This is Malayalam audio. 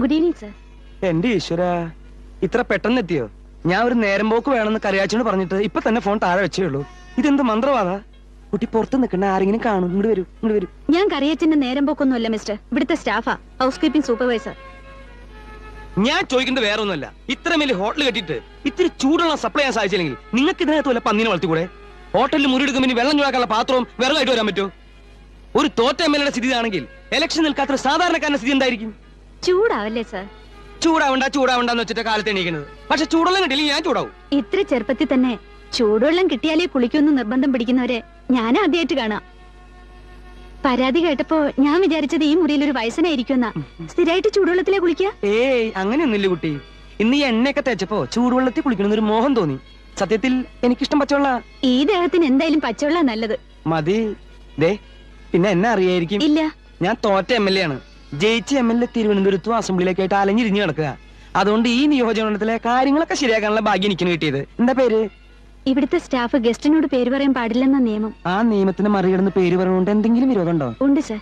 ഗുഡ് ഈവനിങ് സർ എന്റെ ഈശ്വര ഇത്ര പെട്ടെന്ന് എത്തിയോ ഞാൻ ഒരു നേരം പോക്ക് വേണമെന്ന് കറിയാച്ചോട് പറഞ്ഞിട്ട് ഇപ്പൊ തന്നെ ഫോൺ താഴെ വെച്ചേ ഉള്ളൂ. ഇതെന്ത് മന്ത്രവാദാ? കുട്ടി പുറത്ത് നിൽക്കണ ആരെങ്കിലും കാണും. ഇങ്ങോട്ട് വരൂ ഇങ്ങോട്ട് വരൂ. ഞാൻ കറിയച്ചന്റെ നേരം പോക്കൊന്നുമല്ല മിസ്റ്റർ ഇവിടുത്തെ സ്റ്റാഫാ ഹൗസ് കീപ്പിംഗ് സൂപ്പർവൈസർ ഞാൻ ചോദിക്കുന്നത് വേറെ ഒന്നുമല്ല ഇത്ര വലിയ ഹോട്ടൽ കെട്ടിയിട്ട് ഇത്തിരി ചൂടുള്ള സപ്ലൈ ചെയ്യാൻ സാധിച്ചില്ലെങ്കിൽ നിങ്ങൾക്ക് ഇതിനകത്ത് വല്ല പന്നീനെ വളർത്തിക്കൂടെ? ഹോട്ടലിൽ മുറിയെടുക്കുമ്പോൾ ഇനി വെള്ളം ചൂടാക്കാനുള്ള പാത്രവും വെറുതായിട്ട് വരാൻ പറ്റുമോ? ഒരു തോറ്റ എം എൽ എയുടെ സ്ഥിതി ആണെങ്കിൽ ഇലക്ഷൻ നിൽക്കാത്ത ഒരു സാധാരണക്കാരന്റെ സ്ഥിതി എന്തായിരിക്കും? ചൂടാവല്ലേ സർ ചൂടാവണ്ട ചൂടാവണ്ടെന്ന് വെച്ചിട്ട് കാലത്ത് എണീക്കുന്നത്. പക്ഷെ ചൂടുവെള്ളം കിട്ടിയില്ലെങ്കിൽ ഞാൻ ചൂടാവും. ഇത്ര ചെറുപ്പത്തിൽ തന്നെ ചൂടുവെള്ളം കിട്ടിയാലേ കുളിക്കുമെന്ന് നിർബന്ധം പിടിക്കുന്നവരെ ഞാൻ ആദ്യമായിട്ട് കാണാം. പരാതി കേട്ടപ്പോ ഞാൻ വിചാരിച്ചത് ഈ മുറിയിൽ ഒരു വയസ്സനായിരിക്കും സ്ഥിരമായിട്ട് ചൂടുവെള്ളത്തിലെ കുളിക്കുക ഏയ് അങ്ങനെയൊന്നുമില്ല കുട്ടി. ഇന്ന് ഈ എണ്ണയൊക്കെ തേച്ചപ്പോ ചൂടുവെള്ളത്തിൽ കുളിക്കണം ഒരു മോഹം തോന്നി. സത്യത്തിൽ എനിക്കിഷ്ടം പച്ചവെള്ള. ഈ ദേഹത്തിന് എന്തായാലും പച്ചവെള്ള നല്ലത്. മതി. ദേ പിന്നെ എന്നെ അറിയായിരിക്കും. ഇല്ല. ഞാൻ തോറ്റ എം എൽ എ ആണ്. ജയിച്ച എം എൽ എ തിരുവനന്തപുരത്തും അസംബ്ലിയിലേക്കായിട്ട് അലഞ്ഞിരിഞ്ഞു നടക്കുക. അതുകൊണ്ട് ഈ നിയോജകമണ്ഡലത്തിലെ കാര്യങ്ങളൊക്കെ ശരിയാക്കാനുള്ള ഭാഗ്യം എനിക്ക് കിട്ടിയത്. എന്താ പേര്? ഇവിടുത്തെ സ്റ്റാഫ് ഗസ്റ്റിനോട് പേര് പറയാൻ പാടില്ലെന്ന നിയമം. ആ നിയമത്തിന് മറികടന്ന് പേര് പറഞ്ഞുകൊണ്ട് എന്തെങ്കിലും വിരോധമുണ്ടോ? ഉണ്ട് സർ.